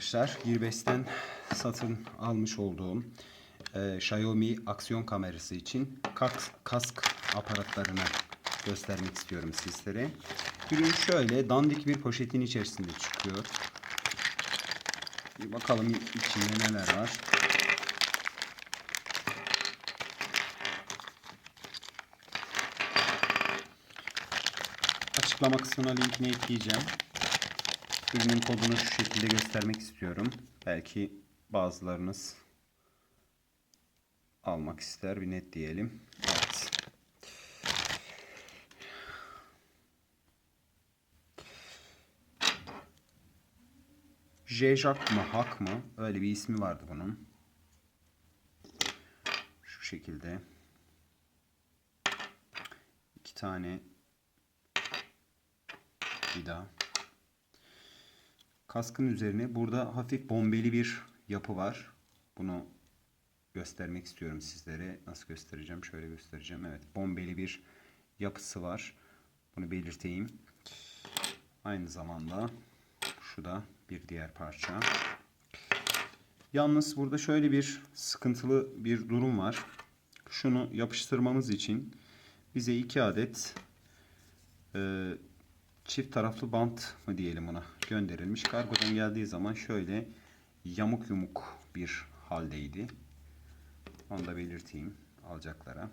arkadaşlar. Gearbest'ten satın almış olduğum e, Xiaomi aksiyon kamerası için kask, kask aparatlarını göstermek istiyorum sizlere. Ürün şöyle dandik bir poşetin içerisinde çıkıyor. Bir bakalım içinde neler var. Açıklama kısmına linkini ekleyeceğim. Ürünün kodunu şu şekilde göstermek istiyorum. Belki bazılarınız almak ister. Bir net diyelim. Evet. Jejak mı Hak mı? Öyle bir ismi vardı bunun. Şu şekilde. iki tane vida. Kaskın üzerine burada hafif bombeli bir yapı var. Bunu göstermek istiyorum sizlere. Nasıl göstereceğim? Şöyle göstereceğim. Evet, bombeli bir yapısı var. Bunu belirteyim. Aynı zamanda şu da bir diğer parça. Yalnız burada şöyle bir sıkıntılı bir durum var. Şunu yapıştırmamız için bize iki adet e, çift taraflı bant mı diyelim ona gönderilmiş. Kargodan geldiği zaman şöyle yamuk yumuk bir haldeydi. Onu da belirteyim alacaklara.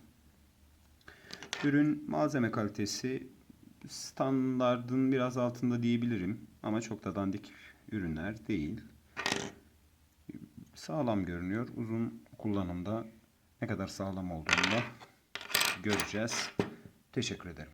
Ürün malzeme kalitesi standardın biraz altında diyebilirim. Ama çok da dandik ürünler değil. Sağlam görünüyor. Uzun kullanımda ne kadar sağlam olduğunu da göreceğiz. Teşekkür ederim.